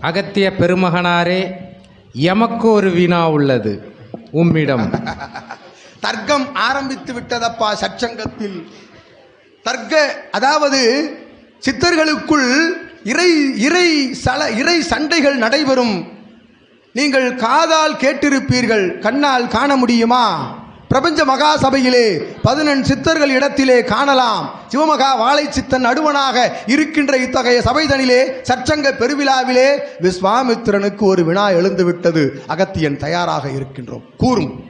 அகத்திய பெருமகனாரே எமக்கு ஒரு வினா உள்ளது. உம்மிடம். தர்க்கம் ஆரம்பித்து விட்டதப்பா சற்சங்கத்தில் தர்க்க அதாவது சித்தர்களுக்குள் இறை இறை சல இறை சண்டைகள் நடைபெறும். நீங்கள் காதால் கேட்டிருப்பீர்கள். கண்ணால் காண முடியுமா? பிரபஞ்ச மகா சபையிலே பதினெண் சித்தர்கள் இடத்திலே காணலாம். சிவமகா வாழை சித்தன் நடுவனாக இருக்கின்ற இத்தகைய சபைதனிலே சற்சங்க பெருவிழாவிலே விஸ்வாமித்திரனுக்கு ஒரு வினா எழுந்து விட்டது அகத்தியன் தயாராக இருக்கின்றோம். கூறும்.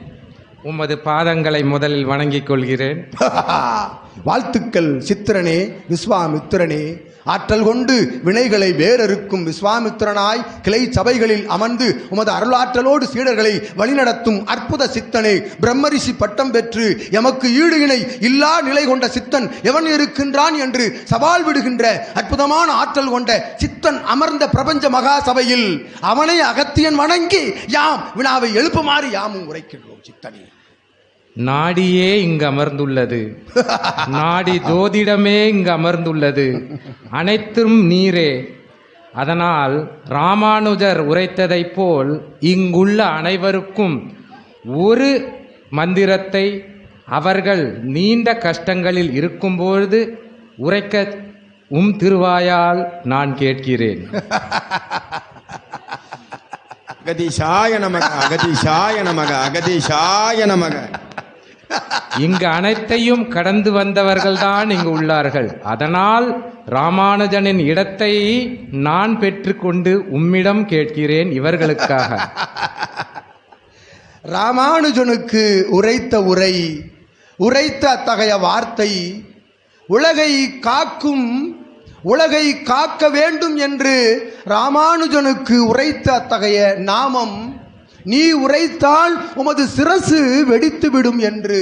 உமது பாதங்களை முதலில் வணங்கிக் கொள்கிறேன். வாழ்த்துக்கள் சித்திரனே விஸ்வாமித்திரனே. ஆற்றல் கொண்டு வினைகளை வேறறுக்கும் விஸ்வாமித்திரனாய் கிளை சபைகளில் அமர்ந்து உமது அருளாற்றலோடு சீடர்களை வழிநடத்தும் அற்புத சித்தனே. பிரம்மரிஷி பட்டம் பெற்று எமக்கு ஈடு இணை இல்லா நிலை கொண்ட சித்தன் எவன் இருக்கின்றான் என்று சவால் விடுகின்ற அற்புதமான ஆற்றல் கொண்ட சித்தன் அமர்ந்த பிரபஞ்ச மகா சபையில் அவனை அகத்தியன் வணங்கி யாம் வினாவை எழுப்புமாறு யாமும் உரைக்கின்றோம் சித்தனே. நாடியே இங்கு அமர்ந்துள்ளது. நாடி ஜோதிடமே இங்கு அமர்ந்துள்ளது. அனைத்தும் நீரே. அதனால் ராமானுஜர் உரைத்ததைப் போல் இங்குள்ள அனைவருக்கும் ஒரு மந்திரத்தை அவர்கள் நீண்ட கஷ்டங்களில் இருக்கும்பொழுது உரைக்க உம் திருவாயால் நான் கேட்கிறேன். அகதீஷாய நமக அகதீஷாய நமக அகதீஷாய நமக. இங்கு அனைத்தையும் கடந்து வந்தவர்கள்தான் இங்கு உள்ளார்கள். அதனால் ராமானுஜனின் இடத்தை நான் பெற்றுக்கொண்டு உம்மிடம் கேட்கிறேன் இவர்களுக்காக. ராமானுஜனுக்கு உரைத்த உரை உரைத்த அத்தகைய வார்த்தை உலகை காக்கும் உலகை காக்க வேண்டும் என்று ராமானுஜனுக்கு உரைத்த அத்தகைய நாமம் நீ உரைத்தால் உமது சிரசு வெடித்துவிடும் என்று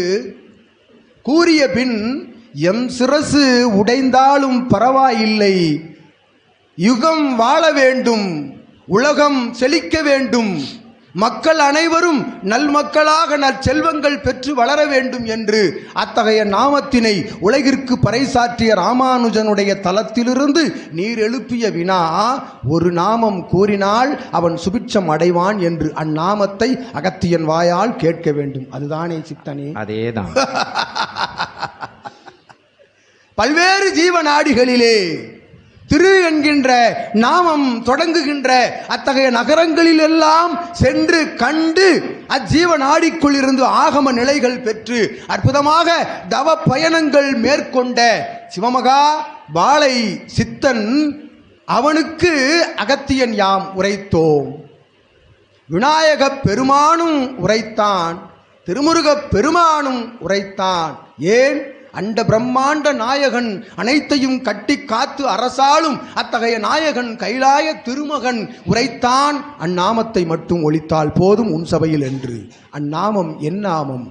கூறிய பின் எம் சிரசு உடைந்தாலும் பரவாயில்லை. யுகம் வாழ வேண்டும். உலகம் செழிக்க வேண்டும். மக்கள் அனைவரும் நல்மக்களாக நற்செல்வங்கள் பெற்று வளர வேண்டும் என்று அத்தகைய நாமத்தினை உலகிற்கு பறைசாற்றிய ராமானுஜனுடைய தலத்திலிருந்து நீர் எழுப்பிய வினா ஒரு நாமம் கூறினால் அவன் சுபிட்சம் அடைவான் என்று அந்நாமத்தை அகத்தியன் வாயால் கேட்க வேண்டும். அதுதானே சித்தனே? அதேதான். பல்வேறு ஜீவநாடிகளிலே திரு என்கின்ற நாமம் தொடங்குகின்ற அத்தகைய நகரங்களிலெல்லாம் சென்று கண்டு அஜீவ நாடிக்குள் இருந்து ஆகம நிலைகள் பெற்று அற்புதமாக தவ பயணங்கள் மேற்கொண்ட சிவமகா பாலை சித்தன் அவனுக்கு அகத்தியன் யாம் உரைத்தோம். விநாயகப் பெருமானும் உரைத்தான் திருமுருகப் பெருமானும் உரைத்தான். ஏன்? அண்ட பிரம்மாண்ட நாயகன் அனைத்தையும் கட்டி காத்து அரசாலும் அத்தகைய நாயகன் கைலாய திருமகன் உரைத்தான் அந்நாமத்தை மட்டும் ஒழித்தால் போதும் உன் சபையில் என்று. அந்நாமம் என் நாமம்.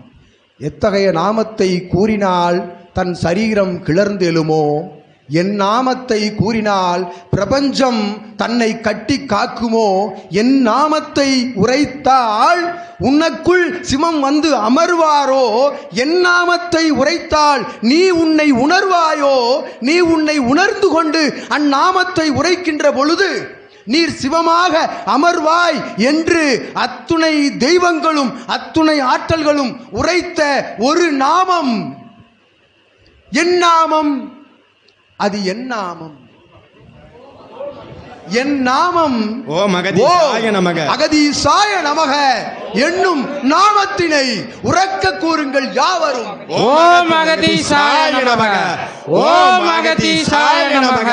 எத்தகைய நாமத்தை கூறினால் தன் சரீரம் கிளர்ந்தெழுமோ? என் நாமத்தை கூறினால் பிரபஞ்சம் தன்னை கட்டி காக்குமோ? என் நாமத்தை உரைத்தால் உனக்குள் சிவம் வந்து அமர்வாரோ? என் நாமத்தை உரைத்தால் நீ உன்னை உணர்வாயோ? நீ உன்னை உணர்ந்து கொண்டு அந்நாமத்தை உரைக்கின்ற பொழுது நீர் சிவமாக அமர்வாய் என்று அத்துணை தெய்வங்களும் அத்துணை ஆற்றல்களும் உரைத்த ஒரு நாமம். என் நாமம் அது என் நாமம். என் நாமம் ஓம் அகதீஷாய நமக. அகதீசாய நமக என்னும் நாமத்தினை உறக்க கூறுங்கள் யாவரும். ஓம் அகதீசாய நமக. ஓம் அகதீசாய நமக.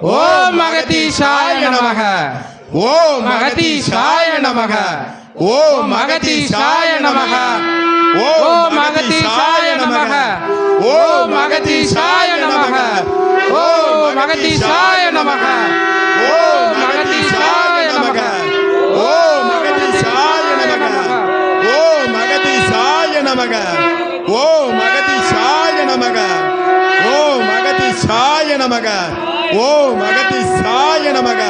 ஓம் அகதீசாய நமக. ஓம் அகதீசாய நமக. ஓம் அகதீசாய நமக. ஓம் அகதீசாய நமக. நமக. ஓம் அகதீசாய நமக. ஓம் அகதீஷாய நமக. ஓம் அகதீஷாய நமக. ஓம் அகதீஷாய நமக. ஓம் அகதீஷாய நமக. ஓம் அகதீஷாய நமக. ஓம் அகதீஷாய நமக.